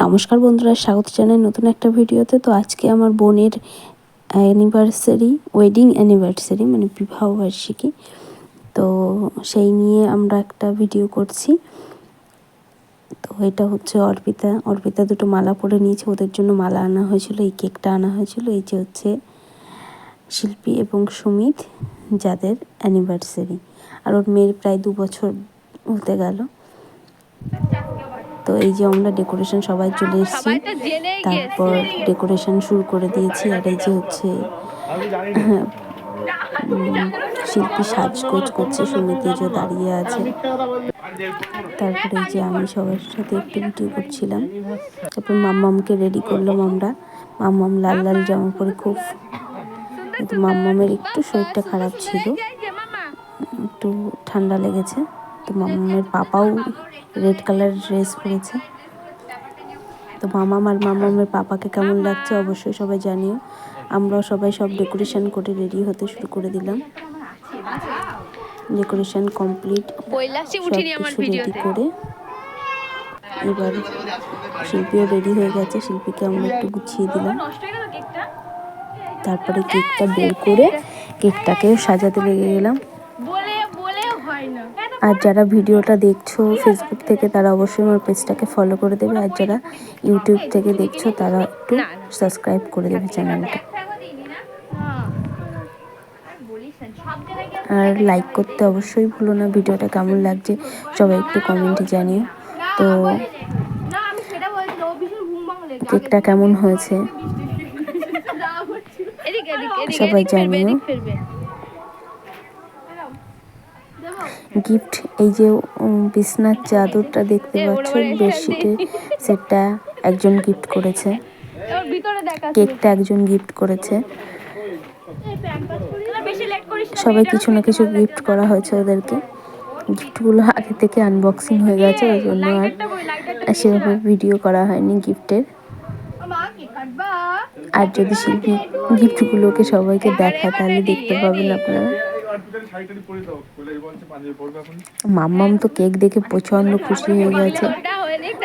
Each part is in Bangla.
নমস্কার বন্ধুরা, স্বাগত জানাই নতুন একটা ভিডিওতে। তো আজকে আমার বোনের অ্যানিভার্সারি ওয়েডিং অ্যানিভার্সারি মানে বিবাহ বার্ষিকী। তো সেই নিয়ে আমরা একটা ভিডিও করছি। তো এটা হচ্ছে অর্পিতা। অর্পিতা দুটো মালা পরে নিয়েছে। ওদের জন্য মালা আনা হয়েছিল, এই কেকটা আনা হয়েছিল। এই যে হচ্ছে শিল্পী এবং সুমিত, যাদের অ্যানিভার্সারি আর ওর মেয়ের প্রায় দু বছর হতে গেল। তো এই যে আমরা ডেকোরেশন সবাই চলে এসেছি। তারপর ডেকোরেশন শুরু করে দিয়েছি আর এই যে হচ্ছে শিল্পী সাজগোজ করছে সুমিত যে দাঁড়িয়ে আছে। তারপরে এই যে আমি সবার সাথে একটু ভিডিও করছিলাম। তারপর মাম্মামকে রেডি করলাম আমরা। মাম্মাম লাল লাল জামা পরে খুব কিন্তু মাম্মামের একটু শরীরটা খারাপ ছিল। একটু ঠান্ডা লেগেছে। তো মাম্মামের পাপাও রেড কালার ড্রেস পরেছে। তো মামাম আর মামামের পাপাকে কেমন লাগছে অবশ্যই সবাই জানিও। আমরাও সবাই সব ডেকোরেশন করে রেডি হতে শুরু করে দিলাম। ডেকোরেশন কমপ্লিট সব কিছু রেডি করে। এবার শিল্পীও রেডি হয়ে গেছে শিল্পীকে আমরা একটু গুছিয়ে দিলাম। তারপরে কেকটা বের করে কেকটাকে সাজাতে লেগে গেলাম। আর যারা ভিডিওটা দেখছ ফেসবুক থেকে তারা অবশ্যই আমার পেজটাকে ফলো করে দেবে। আর যারা ইউটিউব থেকে দেখছ তারা একটু সাবস্ক্রাইব করে দেবে চ্যানেলটা আর লাইক করতে অবশ্যই ভুলো না ভিডিওটা কেমন লাগছে সবাই একটু কমেন্টে জানিও। তো কেকটা কেমন হয়েছে? সবাই জানিও। গিফট এই যে বিছনার চাদরটা দেখতে পাচ্ছ বেডশিটের সেটটা একজন গিফট করেছে। কেকটা একজন গিফট করেছে। সবাই কিছু না কিছু গিফট করা হয়েছে ওদেরকে। গিফটগুলো আগে থেকে আনবক্সিং হয়ে গেছে ওই জন্য আর সেভাবে ভিডিও করা হয়নি গিফটের আর যদি শিল্পী গিফটগুলোকে সবাইকে দেখায় তাহলে দেখতে পাবেন আপনারা। মাম্মাম তো কেক দেখে প্রচণ্ড খুশি হয়ে গেছে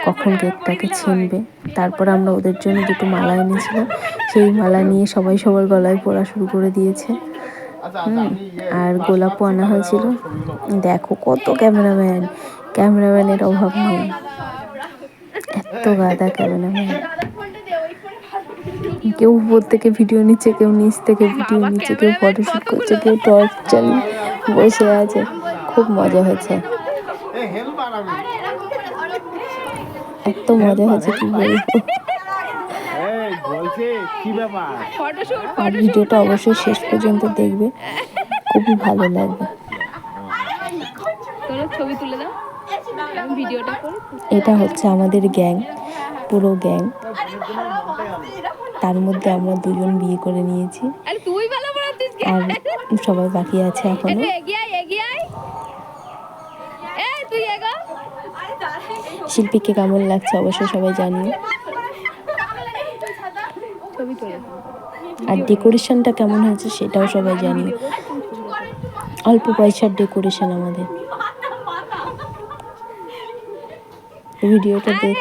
কখন কেকটাকে ছিনবে? তারপর আমরা ওদের জন্য দুটো মালা এনেছিলাম সেই মালা নিয়ে সবাই সবার গলায় পড়া শুরু করে দিয়েছে। হুম আর গোলাপও আনা হয়েছিল। দেখো কত ক্যামেরাম্যান। ক্যামেরাম্যানের অভাব নেই। এত গাদা ক্যামেরাম্যান। কেউ উপর থেকে ভিডিও নিচ্ছে কেউ নিচ থেকে ভিডিও নিচ্ছে কেউ ফটোশ্যুট করছে কেউ টর্চ চালিয়ে বসে আছে। খুব মজা হয়েছে এত মজা হয়েছে কি বলব? আর ভিডিওটা অবশ্যই শেষ পর্যন্ত দেখবে। খুবই ভালো লাগবে। ছবি তুলে দাও। ভিডিওটা এটা হচ্ছে আমাদের গ্যাং পুরো গ্যাং। তার মধ্যে আমরা দুজন বিয়ে করে নিয়েছি। আরে সবাই বাকি আছে এখনও। শিল্পীকে কেমন লাগছে অবশ্যই সবাই জানিও। তোলে আর ডেকোরেশনটা কেমন হয়েছে সেটাও সবাই জানিও। অল্প পয়সার ডেকোরেশন আমাদের। ভিডিওটা দেখ।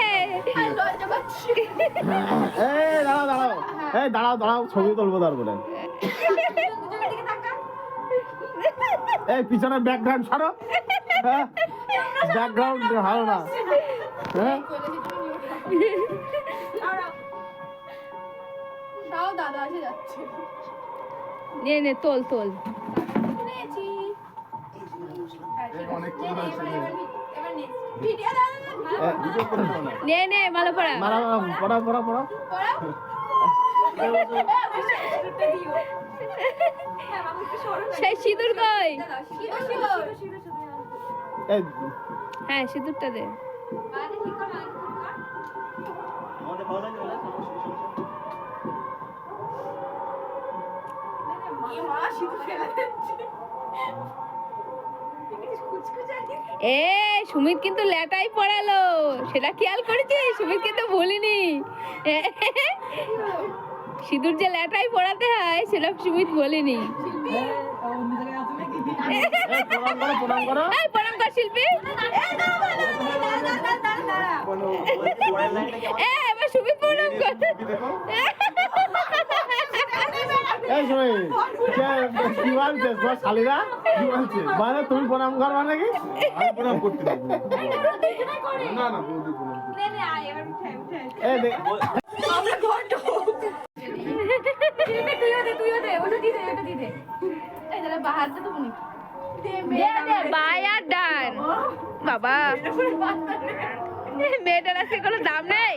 এই দাঁড়াও দাঁড়াও ছবি তুলবো তারপরে এই পিছনের ব্যাকগ্রাউন্ড ছাড়ো। হ্যাঁ ব্যাকগ্রাউন্ড ভালো না। হ্যাঁ। দাদা আসে যাচ্ছে। নে নে তোল তোল। নে নে ভালো পড়া পড়া পড়া পড়া সেই সিঁদুর কই? হ্যাঁ সিঁদুরটা দে। এ সুমিত কিন্তু ল্যাটাই পড়ালো। সেটা খেয়াল করেছিস? সুমিত কিন্তু ভুলিনি। সিঁদুর যে ল্যাটাই পড়াতে হয় সেটা সুমিত বলিনি। প্রণাম করো প্রণাম করো এই প্রণাম কর শিল্পী। এবার সুমিত প্রণাম কর। কি বলছে? তোমার শালিরা? কি বলছে? মানে তুমি প্রণাম করবা নাকি? আমি প্রণাম করতে না। না তুইও দে তুইও দে ওটা দে দে এই বাহার দে তুমি বাবা। মেয়েটার আজকে কোনো দাম নেই?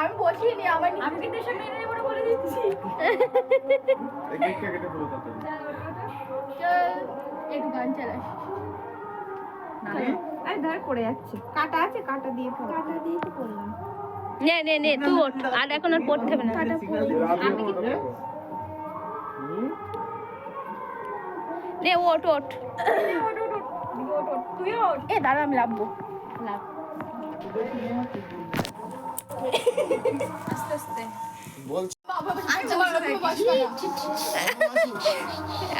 আমি বসিয়ে নি আমার আমি কিন্তু মেনে নেব বলে দিচ্ছি। একটু গান আরে ধর পড়ে যাচ্ছে। কাটা আছে কাটা দিয়ে কাটা দিয়ে তো পড়লাম নে নে নে তুই ওঠ। আর এখন আর পড়তে হবে না। নে ওঠ ওঠ। এ দাঁড়া আমি লাভবো লাভ আস্তে আস্তে। বলছি।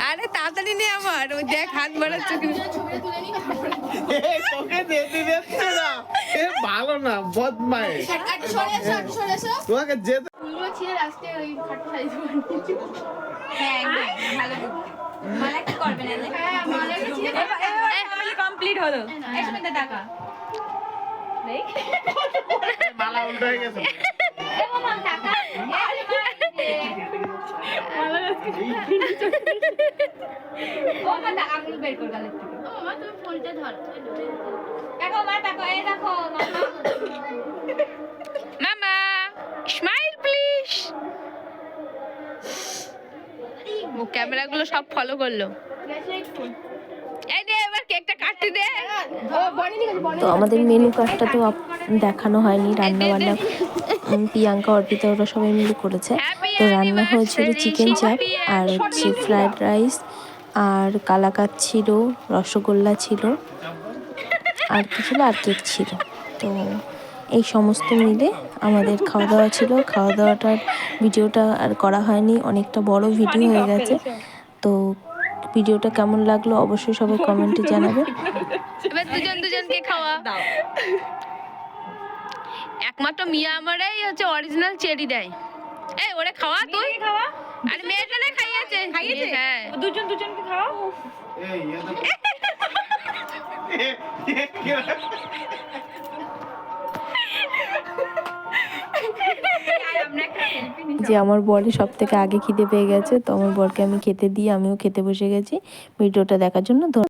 আরে তাড়াতাড়ি নে আমার। ওই দেখ হাত বাড়াচ্ছে। না হ্যাঁ মালাটা ছিঁড়ে কমপ্লিট হলো। এই সময় তো টাকা মালা উল্টো হয়ে গেছে। বের কর গালের থেকে। ও মামা তুমি ফোনটা ধর। দেখো মা দেখো এই দেখো মামা মামা স্মাইল প্লিজ ও ক্যামেরাগুলো সব ফলো করল। এই দে এবার কেকটা কাটতে তো আমাদের মেনু কার্ডটা তো দেখানো হয়নি রান্না বান্না। প্রিয়াঙ্কা অর্পিতা ওরা সবাই মিলে করেছে। তো রান্না হয়েছিল চিকেন চাপ আর হচ্ছে ফ্রাইড রাইস আর কালাকাত ছিল রসগোল্লা ছিল। আর কি ছিল? আর কেক ছিল। তো এই সমস্ত মিলে আমাদের খাওয়া দাওয়া ছিল খাওয়া দাওয়াটার ভিডিওটা আর করা হয়নি অনেকটা বড় ভিডিও হয়ে গেছে তো ভিডিওটা কেমন লাগল অবশ্যই সবাই কমেন্টে জানাবে এবার দুজন দুজনকে খাওয়া একমাত্র মিয়া আমারাই হচ্ছে অরিজিনাল চেরি দেয় এই ওরে খাওয়া তুই খাওয়া আর মেয়েটা না খাইয়েছে খাইয়েছে হ্যাঁ দুজন দুজনকে খাওয়াও এই যে আমার বরে সব থেকে আগে খিদে পেয়ে গেছে, তো আমার বরকে আমি খেতে দিয়ে আমিও খেতে বসে গেছি। ভিডিওটা দেখার জন্য